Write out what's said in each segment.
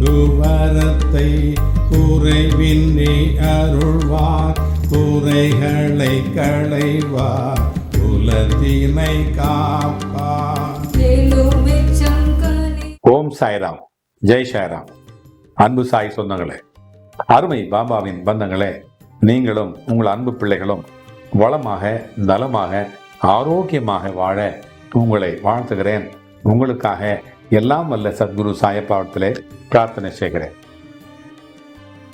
குவரத்தை குறைவின்றி அருள்வார். குறைகளை களைவார். குலத்தினை காப்பார். ஓம் சாய்ராம். ஜெய் சாய்ராம். அன்பு சாய் சொந்தங்களே அருமை பாபாவின் பந்தங்களே நீங்களும் உங்கள் அன்பு பிள்ளைகளும் வளமாக நலமாக ஆரோக்கியமாக வாழ உங்களை வாழ்த்துகிறேன். உங்களுக்காக எல்லாம் வல்ல சத்குரு சாயப்பாவத்தில் பிரார்த்தனை செய்கிறேன்.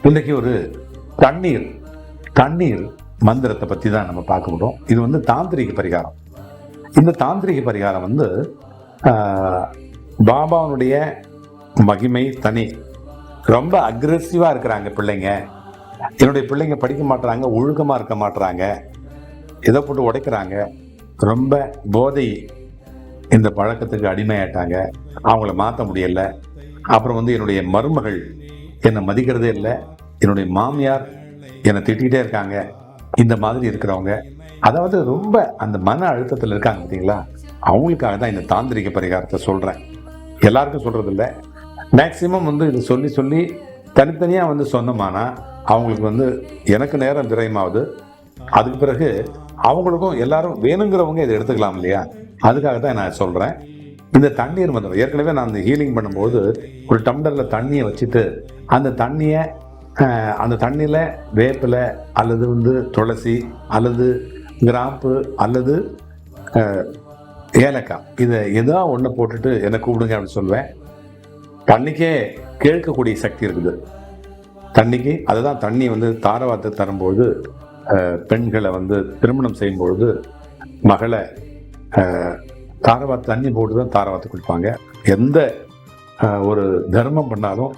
இன்றைக்கு ஒரு தண்ணீர் தண்ணீர் மந்திரத்தை பற்றி தான் நம்ம பார்க்க போகிறோம் இது வந்து தாந்திரிக பரிகாரம். இந்த தாந்திரிக பரிகாரம் வந்து ஆஹ், பாபாவுடைய மகிமை தனி. ரொம்ப அக்ரெசிவாக இருக்கிறாங்க பிள்ளைங்க. என்னுடைய பிள்ளைங்க படிக்க மாட்டுறாங்க ஒழுக்கமாக இருக்க மாட்டுறாங்க இதை போட்டு உடைக்கிறாங்க? ரொம்ப போதை. இந்த பழக்கத்துக்கு அடிமையாயிட்டாங்க. அவங்கள மாற்ற முடியல. அப்புறம் வந்து என்னுடைய மருமகள் என்னை மதிக்கிறதே இல்லை. என்னுடைய மாமியார் என்னை திட்டிகிட்டே இருக்காங்க. இந்த மாதிரி இருக்கிறவங்க. அதாவது ரொம்ப அந்த மன அழுத்தத்தில் இருக்காங்க பார்த்தீங்களா? அவங்களுக்காக தான் இந்த தாந்திரிக பரிகாரத்தை சொல்கிறேன் எல்லாருக்கும் சொல்கிறது இல்லை. மேக்சிமம் வந்து இதை சொல்லி சொல்லி தனித்தனியாக வந்து சொன்னோமானா அவங்களுக்கு வந்து எனக்கு நேரம் விரயமாகுது அதுக்கு பிறகு அவங்களுக்கும் எல்லாரும் வேணுங்கிறவங்க இதை எடுத்துக்கலாம் இல்லையா? அதுக்காக தான் நான் சொல்கிறேன் இந்த தண்ணீர் வந்து ஏற்கனவே நான் அந்த ஹீலிங் பண்ணும்போது ஒரு டம்ளரில் தண்ணியை வச்சுட்டு அந்த தண்ணியை அந்த தண்ணியில் வேப்பிலை அல்லது வந்து துளசி அல்லது கிராம்பு அல்லது ஏலக்காய். இதை எதோ ஒன்று போட்டுட்டு என்னை கூப்பிடுங்க அப்படின்னு சொல்லுவேன். தண்ணிக்கே கேட்கக்கூடிய சக்தி இருக்குது. தண்ணிக்கு அதுதான் தண்ணி வந்து தாரவாத்து தரும்போது பெண்களை வந்து திருமணம் செய்யும்பொழுது மகளை தாரவாத்து தண்ணி போட்டு தான் தாரவாத்து கொடுப்பாங்க. எந்த ஒரு தர்மம் பண்ணாலும்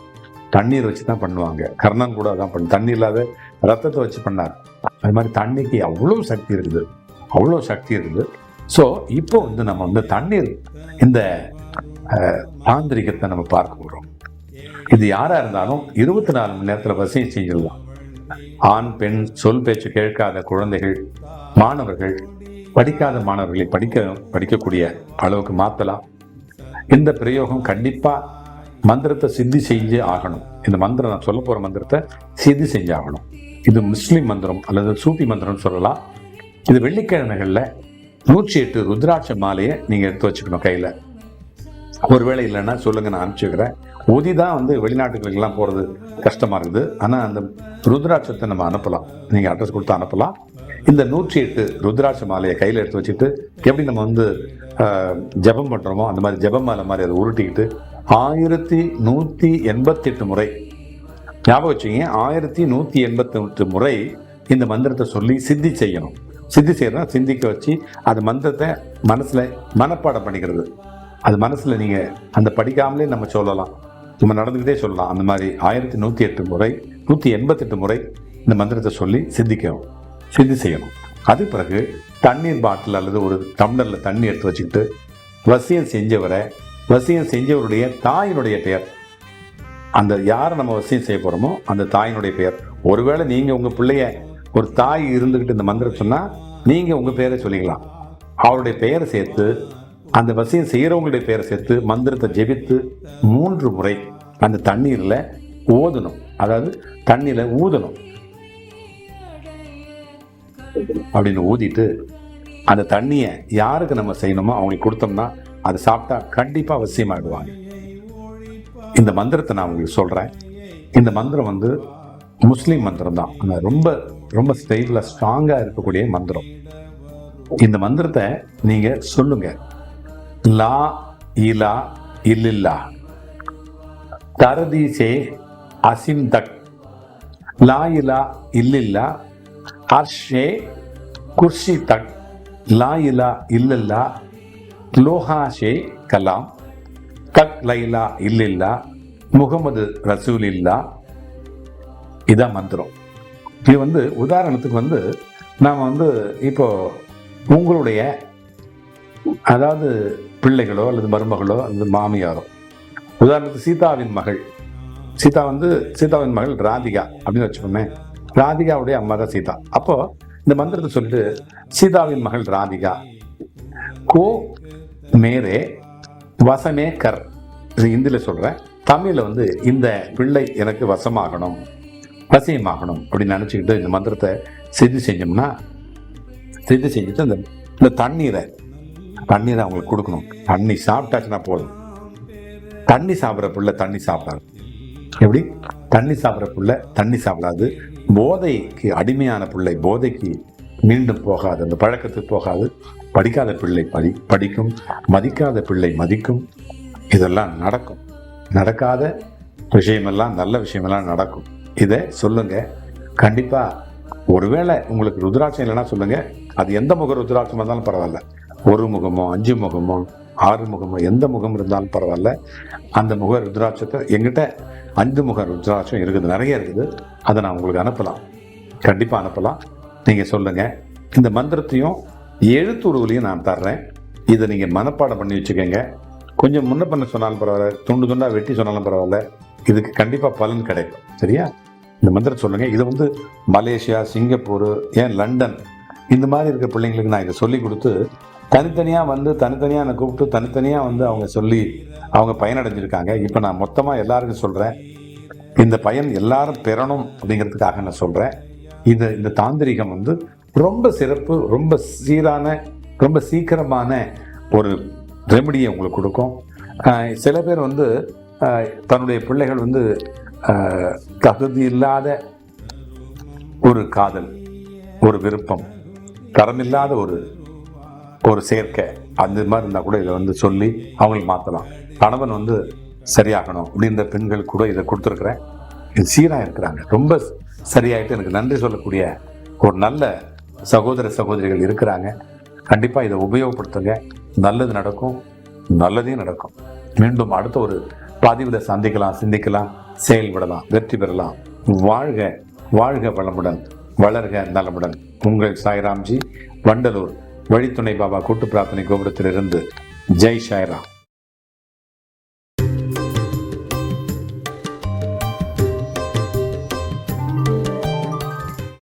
தண்ணீர் வச்சு தான் பண்ணுவாங்க. கர்ணன் கூட தான் பண்ண தண்ணி இல்லாத ரத்தத்தை வச்சு பண்ணார். அது மாதிரி தண்ணிக்கு அவ்வளோ சக்தி இருக்குது. அவ்வளோ சக்தி இருக்குது. ஸோ இப்போ வந்து நம்ம வந்து தண்ணீர் இந்த தாந்திரிகத்தை நம்ம பார்க்க போகிறோம் இது யாராக இருந்தாலும் இருபத்தி நாலு மணி நேரத்தில் வசதி செஞ்சிடலாம். ஆண் பெண் சொல் பேச்சு கேட்காத குழந்தைகள் மாணவர்கள் படிக்காத மாணவர்களை படிக்க படிக்கக்கூடிய அளவுக்கு மாற்றலாம் இந்த பிரயோகம் கண்டிப்பாக மந்திரத்தை சித்தி செஞ்சே ஆகணும். இந்த மந்திரம் நான் சொல்ல போகிற மந்திரத்தை சித்தி செஞ்சு ஆகணும். இது முஸ்லீம் மந்திரம் அல்லது சூப்பி மந்திரம்னு சொல்லலாம். இது வெள்ளிக்கிழமைகளில் நூற்றி எட்டு ருத்ராட்ச மாலையை நீங்கள் எடுத்து வச்சுக்கணும் கையில். ஒருவேளை இல்லைன்னா சொல்லுங்கள் நான் அனுப்பிச்சுக்கிறேன் ஒதி தான் வந்து வெளிநாட்டுகளுக்கெல்லாம் போகிறது கஷ்டமாக இருக்குது. ஆனால் அந்த ருத்ராட்சத்தை நம்ம அனுப்பலாம். நீங்கள் அட்ரஸ் கொடுத்து அனுப்பலாம். இந்த நூற்றி எட்டு ருத்ராட்ச மாலையை கையில் எடுத்து வச்சுட்டு எப்படி நம்ம வந்து ஜபம் ஜெபம் பண்ணுறோமோ அந்த மாதிரி ஜபம் மாலை மாதிரி அதை உருட்டிக்கிட்டு ஆயிரத்தி நூற்றி எண்பத்தெட்டு முறை ஞாபகம் வச்சுங்க ஆயிரத்தி நூற்றி எண்பத்தெட்டு முறை இந்த மந்திரத்தை சொல்லி சித்தி செய்யணும். சித்தி செய்யறதுனா சிந்திக்க வச்சு அந்த மந்திரத்தை மனசில் மனப்பாடம் பண்ணிக்கிறது. அது மனசில் நீங்கள் அந்த படிக்காமலே நம்ம சொல்லலாம். நம்ம நடந்துக்கிட்டே சொல்லலாம். அந்த மாதிரி ஆயிரத்தி நூற்றி எட்டு முறை நூற்றி எண்பத்தெட்டு முறை இந்த மந்திரத்தை சொல்லி சிந்திக்கணும். சித்தி செய்யணும். அது பிறகு தண்ணீர் பாட்டில் அல்லது ஒரு டம்ளரில் தண்ணி எடுத்து வச்சுக்கிட்டு வசியம் செஞ்சவரை வசியம் செஞ்சவருடைய தாயினுடைய பெயர். அந்த யாரை நம்ம வசியம் செய்ய போகிறோமோ அந்த தாயினுடைய பெயர். ஒருவேளை நீங்கள் உங்கள் பிள்ளைய ஒரு தாய் இருந்துக்கிட்டு இந்த மந்திரம் சொன்னால் நீங்கள் உங்கள் பெயரை சொல்லிக்கலாம். அவருடைய பெயரை சேர்த்து அந்த வசியம் செய்கிறவங்களுடைய பெயரை சேர்த்து மந்திரத்தை ஜெபித்து மூன்று முறை அந்த தண்ணீரில் ஓதணும். அதாவது தண்ணியில் ஊதணும். அப்படின்னு ஊதிட்டு அந்த தண்ணியை யாருக்கு நம்ம செய்யணுமோ அவங்களுக்கு கொடுத்தோம்னா அதை சாப்பிட்டா கண்டிப்பாக அவசியமாகிடுவாங்க இந்த மந்திரத்தை நான் உங்களுக்கு சொல்கிறேன் இந்த மந்திரம் வந்து முஸ்லீம் மந்திரம் தான். ரொம்ப ரொம்ப ஸ்டைலில் ஸ்ட்ராங்காக இருக்கக்கூடிய மந்திரம். இந்த மந்திரத்தை நீங்கள் சொல்லுங்க. லா இலா இல்லில்லா. தரதீசே அசிம் தக் லா இலா இல்லில்லா அர்ஷே குர்ஷி தக் லா இலா இல்லல்லா லோஹாஷே கலாம் கக் லைலா இல்லில்லா முகமது ரசூல் இல்லா இதான் மந்திரம். இது வந்து உதாரணத்துக்கு வந்து நாம் வந்து இப்போ உங்களுடைய அதாவது பிள்ளைகளோ அல்லது மருமகளோ அல்லது மாமியாரோ உதாரணத்துக்கு சீதாவின் மகள். சீதா வந்து சீதாவின் மகள் ராதிகா அப்படின்னு வச்சுக்கோமே. ராதிகாவுடைய அம்மா தான் சீதா. அப்போ இந்த மந்திரத்தை சொல்லிட்டு சீதாவின் மகள் ராதிகா கோ மேரே வசமே கர். இது ஹிந்தியில் சொல்கிறேன் தமிழில் வந்து இந்த பிள்ளை எனக்கு வசமாகணும் வசியமாகணும் அப்படின்னு நினச்சிக்கிட்டு இந்த மந்திரத்தை சித்தி செஞ்சோம்னா சித்தி செஞ்சுட்டு அந்த இந்த தண்ணீரை தண்ணீரை அவங்களுக்கு கொடுக்கணும். தண்ணி சாப்பிட்டாச்சுன்னா போதும். தண்ணி சாப்பிட்ற பிள்ளை தண்ணி சாப்பிடாது. எப்படி? தண்ணி சாப்பிட்ற பிள்ளை தண்ணி சாப்பிடாது. போதைக்கு அடிமையான பிள்ளை போதைக்கு மீண்டும் போகாது அந்த பழக்கத்துக்கு போகாது. படிக்காத பிள்ளை படி படிக்கும் மதிக்காத பிள்ளை மதிக்கும். இதெல்லாம் நடக்கும். நடக்காத விஷயமெல்லாம் நல்ல விஷயமெல்லாம் நடக்கும். இதை சொல்லுங்க. கண்டிப்பாக ஒருவேளை உங்களுக்கு ருத்ராட்சம் இல்லைன்னா சொல்லுங்க. அது எந்த முக ருத்ராட்சமாக இருந்தாலும் பரவாயில்ல. ஒரு முகமோ அஞ்சு முகமோ ஆறு முகம் எந்த முகம் இருந்தாலும் பரவாயில்ல. அந்த முக ருத்ராட்சத்தை எங்கிட்ட அஞ்சு முக ருத்ராட்சம் இருக்குது நிறைய இருக்குது. அதை நான் உங்களுக்கு அனுப்பலாம். கண்டிப்பாக அனுப்பலாம். நீங்கள் சொல்லுங்கள் இந்த மந்திரத்தையும் எழுத்துருவிலையும் நான் தர்றேன். இதை நீங்கள் மனப்பாடம் பண்ணி வச்சுக்கோங்க. கொஞ்சம் முன்ன பண்ண சொன்னாலும் பரவாயில்ல. துண்டு துண்டாக வெட்டி சொன்னாலும் பரவாயில்ல. இதுக்கு கண்டிப்பாக பலன் கிடைக்கும். சரியா? இந்த மந்திரம் சொல்லுங்கள் இது வந்து மலேசியா சிங்கப்பூர் ஏன் லண்டன் இந்த மாதிரி இருக்கிற பிள்ளைங்களுக்கு நான் இதை சொல்லி கொடுத்து தனித்தனியாக வந்து தனித்தனியாக என்னை கூப்பிட்டு தனித்தனியாக வந்து அவங்க சொல்லி அவங்க பயனடைஞ்சிருக்காங்க. இப்போ நான் மொத்தமாக எல்லாருக்கும் சொல்கிறேன் இந்த பயன் எல்லாரும் பெறணும் அப்படிங்கிறதுக்காக நான் சொல்கிறேன் இந்த இந்த தாந்திரிகம் வந்து ரொம்ப சிறப்பு ரொம்ப சீரான ரொம்ப சீக்கிரமான ஒரு ரெமடியை உங்களுக்கு கொடுக்கும். சில பேர் வந்து தன்னுடைய பிள்ளைகள் வந்து தகுதி இல்லாத ஒரு காதல் ஒரு விருப்பம் தரமில்லாத ஒரு ஒரு சேர்க்கை. அந்த மாதிரி இருந்தால் கூட இதை வந்து சொல்லி அவங்களுக்கு மாற்றலாம் கணவன் வந்து சரியாகணும் அப்படின்ற பெண்கள் கூட இதை கொடுத்துருக்குறேன். இது சீராக இருக்கிறாங்க. ரொம்ப சரியாயிட்டு எனக்கு நன்றி சொல்லக்கூடிய ஒரு நல்ல சகோதர சகோதரிகள் இருக்கிறாங்க. கண்டிப்பாக இதை உபயோகப்படுத்துங்க. நல்லது நடக்கும். நல்லதே நடக்கும். மீண்டும் அடுத்த ஒரு பதிவில் சந்திக்கலாம் சிந்திக்கலாம் செயல்படலாம் வெற்றி பெறலாம். வாழ்க வாழ்க வளமுடன் வளர்க நலமுடன். உங்கள் சாய்ராம்ஜி வண்டலூர். வழித்துணை பாபா கூட்டு பிரார்த்தனை கோபுரத்திலிருந்து ஜெய் சாய்ராம்.